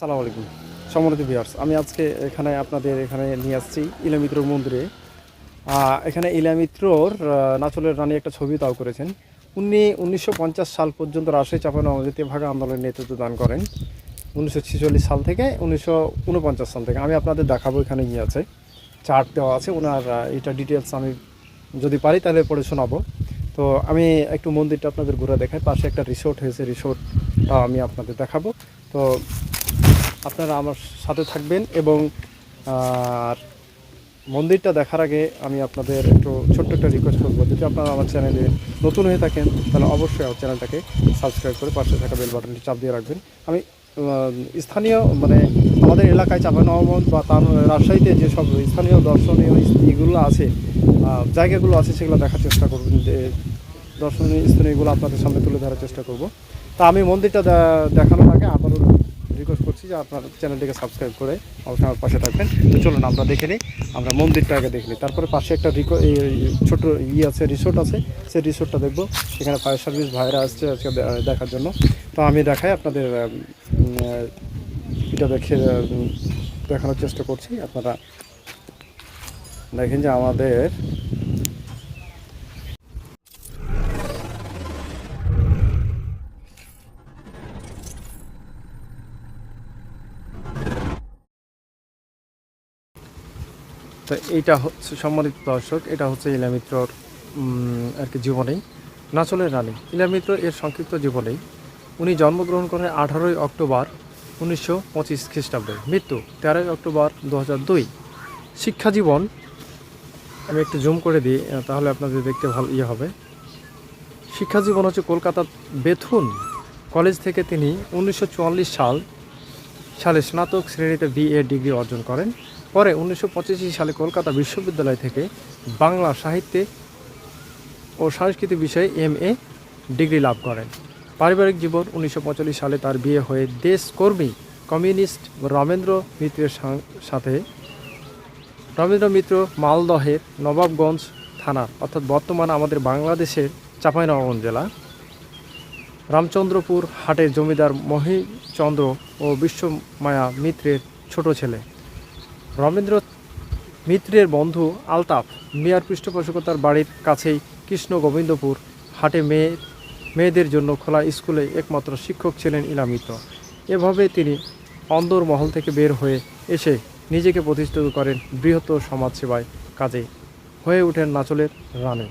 সালাম আলাইকুম। সম্মানিত ভিউয়ার্স, আমি আজকে এখানে আপনাদের এখানে নিয়ে আসছি ইলামিত্রর মন্দিরে। এখানে ইলামিত্রর নাচলের রানী একটা ছবি তাও করেছেন। উনি উনিশশো পঞ্চাশ সাল পর্যন্ত রাজশাহী চাপানো আমাদের ভাগা আন্দোলনের নেতৃত্ব দান করেন। উনিশশো ছেচল্লিশ সাল থেকে, উনিশশো উনপঞ্চাশ সাল থেকে। আমি আপনাদের দেখাবো এখানে ইয়ে আছে। চার্ট দেওয়া আছে, ওনার এটা ডিটেলস আমি যদি পারি তাহলে পড়ে শোনাবো। তো আমি একটু মন্দিরটা আপনাদের ঘুরে দেখাই। পাশে একটা রিসোর্ট হয়েছে রিসোর্টটা আমি আপনাদের দেখাবো। তো আপনারা আমার সাথে থাকবেন এবং, আর মন্দিরটা দেখার আগে আমি আপনাদের একটু ছোট্ট একটা রিকোয়েস্ট করব। যদি আপনারা আমার চ্যানেলে নতুন হয়ে থাকেন, তাহলে অবশ্যই আমার চ্যানেলটাকে সাবস্ক্রাইব করে পাশে থাকা বেল বাটনটি চাপ দিয়ে রাখবেন। আমি স্থানীয় মানে আমাদের এলাকায় চাপানগঞ্জ বা তার রাজশাহীতে যেসব স্থানীয় দর্শনীয় এগুলো আছে জায়গাগুলো আছে, সেগুলো দেখার চেষ্টা করবেন যে দর্শনীয় স্থানীয়গুলো আপনাদের সামনে তুলে ধরার চেষ্টা করব। তা আমি মন্দিরটা দেখানোর আগে আবারও যে আপনার চ্যানেলটিকে সাবস্ক্রাইব করে অবশ্যই আমার পাশে থাকবেন। তো চলুন, আমরা দেখে নিই, আমরা মন্দিরটা আগে দেখে নিই। তারপরে পাশে একটা রিকো ছোট ইয়ে আছে, রিসোর্ট আছে। সেই রিসোর্টটা দেখব। সেখানে ফায়ার সার্ভিস ভাইরা আসছে আজকে দেখার জন্য। তো আমি দেখাই আপনাদের এটা দেখে দেখানোর চেষ্টা করছি। আপনারা দেখেন যে আমাদের তো এইটা হচ্ছে সম্মানিত দর্শক, এটা হচ্ছে ইলামিত্রর আর কি জীবনী নাচলের রানী। ইলামিত্র এর সংক্ষিপ্ত জীবনী উনি জন্মগ্রহণ করেন আঠারোই অক্টোবর উনিশশো পঁচিশ খ্রিস্টাব্দে। মৃত্যু তেরোই অক্টোবর দু হাজার দুই। শিক্ষা জীবন, আমি একটু জুম করে দিই তাহলে আপনাদের দেখতে ভালো ইয়ে হবে। শিক্ষা জীবন হচ্ছে কলকাতার বেথুন কলেজ থেকে তিনি উনিশশো চুয়াল্লিশ সাল, সালে স্নাতক শ্রেণীতে বিএ ডিগ্রি অর্জন করেন। পরে উনিশশো পঁচিশ সালে কলকাতা বিশ্ববিদ্যালয় থেকে বাংলা সাহিত্যে ও সংস্কৃতি বিষয়ে এম এ ডিগ্রি লাভ করেন। পারিবারিক জীবন উনিশশো পঁয়তাল্লিশ সালে তার বিয়ে হয়ে দেশকর্মী কমিউনিস্ট রমেন্দ্র মিত্রের সাথে রমেন্দ্র মিত্র মালদহের নবাবগঞ্জ থানা, অর্থাৎ বর্তমান আমাদের বাংলাদেশের চাঁপাইনবাবগঞ্জ জেলা। রামচন্দ্রপুর হাটের জমিদার মহিচন্দ্র ও বিশ্বমায়া মিত্রের ছোট ছেলে। রবীন্দ্র মিত্রের বন্ধু আলতাফ মেয়ার পৃষ্ঠপোষকতার বাড়ির কাছেই কৃষ্ণ গোবিন্দপুর হাটে মেয়ে, মেয়েদের জন্য খোলা স্কুলে একমাত্র শিক্ষক ছিলেন ইলা মিত্র এভাবে তিনি অন্দর মহল থেকে বের হয়ে এসে নিজেকে প্রতিষ্ঠিত করেন বৃহত্তর সমাজসেবায় কাজে। হয়ে ওঠেন নাচলের রানে।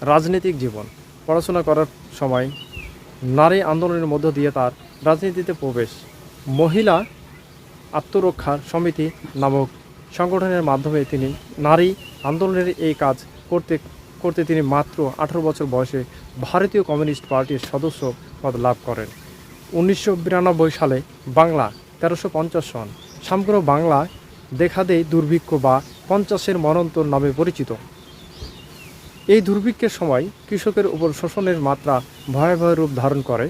রাজনৈতিক জীবন। পড়াশোনা করার সময় নারী আন্দোলনের মধ্য দিয়ে তার রাজনীতিতে প্রবেশ। মহিলা আত্মরক্ষার সমিতি নামক সংগঠনের মাধ্যমে তিনি নারী আন্দোলনের এই কাজ করতে করতে তিনি মাত্র আঠারো বছর বয়সে ভারতীয় কমিউনিস্ট পার্টির সদস্য পদ লাভ করেন। উনিশশো বিরানব্বই সালে বাংলা তেরোশো পঞ্চাশ সন। সমগ্র বাংলায় দেখা দেয় দুর্ভিক্ষ বা পঞ্চাশের মরন্তর নামে পরিচিত। এই দুর্ভিক্ষের সময় কৃষকের উপর শোষণের মাত্রা ভয়াবহ রূপ ধারণ করে।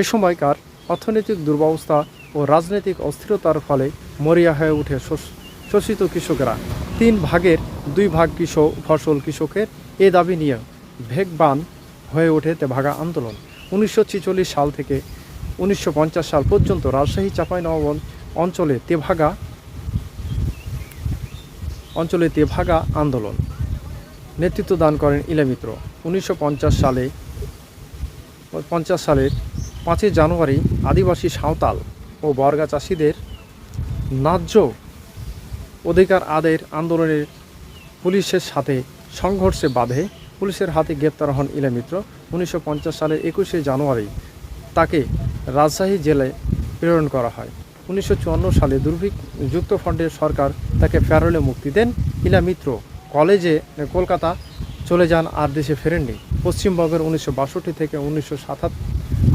এ সময়কার অর্থনৈতিক দুর্বস্থা ও রাজনৈতিক অস্থিরতার ফলে মরিয়া হয়ে ওঠে শোষ- শোষিত কৃষকেরা। তিন ভাগের দুই ভাগ কৃষক ফসল কৃষকের এ দাবি নিয়ে ভেগবান হয়ে ওঠে তেভাগা আন্দোলন। উনিশশো সাল থেকে উনিশশো পঞ্চাশ সাল পর্যন্ত রাজশাহী, চাঁপাইনবাবগঞ্জ অঞ্চলে তেভাগা অঞ্চলে তেভাগা আন্দোলন। নেতৃত্ব দান করেন ইলামিত্র উনিশশো সালে পঞ্চাশ সালের পাঁচই জানুয়ারি আদিবাসী সাঁওতাল ও বর্গা চাষিদের ন্যায্য অধিকার আদের আন্দোলনের পুলিশের সাথে সংঘর্ষে বাধে। পুলিশের হাতে গ্রেপ্তার হন ইলামিত্র উনিশশো সালের একুশে জানুয়ারি তাকে রাজশাহী জেলায় প্রেরণ করা হয়। উনিশশো চুয়ান্ন সালে দুর্ভিক্ষ যুক্ত ফ্রন্টের সরকার তাকে প্যারোলে মুক্তি দেন। ইলা মিত্র কলেজে কলকাতা চলে যান আর দেশে ফেরেননি। পশ্চিমবঙ্গের উনিশশো বাষট্টি থেকে উনিশশো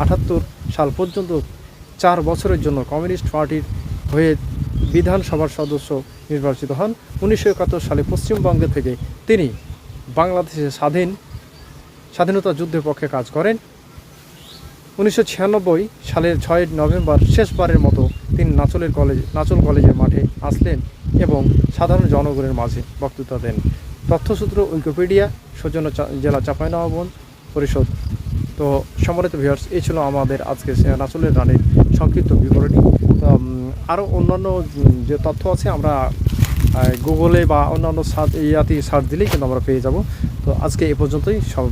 আটাত্তর সাল পর্যন্ত চার বছরের জন্য কমিউনিস্ট পার্টির হয়ে বিধানসভার সদস্য নির্বাচিত হন। উনিশশো একাত্তর সালে পশ্চিমবঙ্গ থেকে তিনি বাংলাদেশে স্বাধীন, স্বাধীনতা যুদ্ধের পক্ষে কাজ করেন। উনিশশো ছিয়ানব্বই সালের ছয় নভেম্বর শেষবারের মতো তিনি নাচলের কলেজ, নাচল কলেজের মাঠে আসলেন এবং সাধারণ জনগণের মাঝে বক্তৃতা দেন। তথ্যসূত্র উইকিপিডিয়া, সৌজন্য জেলা চাঁপাইনবাবগঞ্জ পরিষদ। তো সম্মানিত ভিউয়ার্স এই ছিল আমাদের আজকে নাচলের রানের সংক্ষিপ্ত বিবরণী। তো আরও অন্যান্য যে তথ্য আছে আমরা গুগলে বা অন্যান্য সার্চ, ইয়াতে সার্চ দিলেই কিন্তু আমরা পেয়ে যাব। তো আজকে এ পর্যন্তই। সব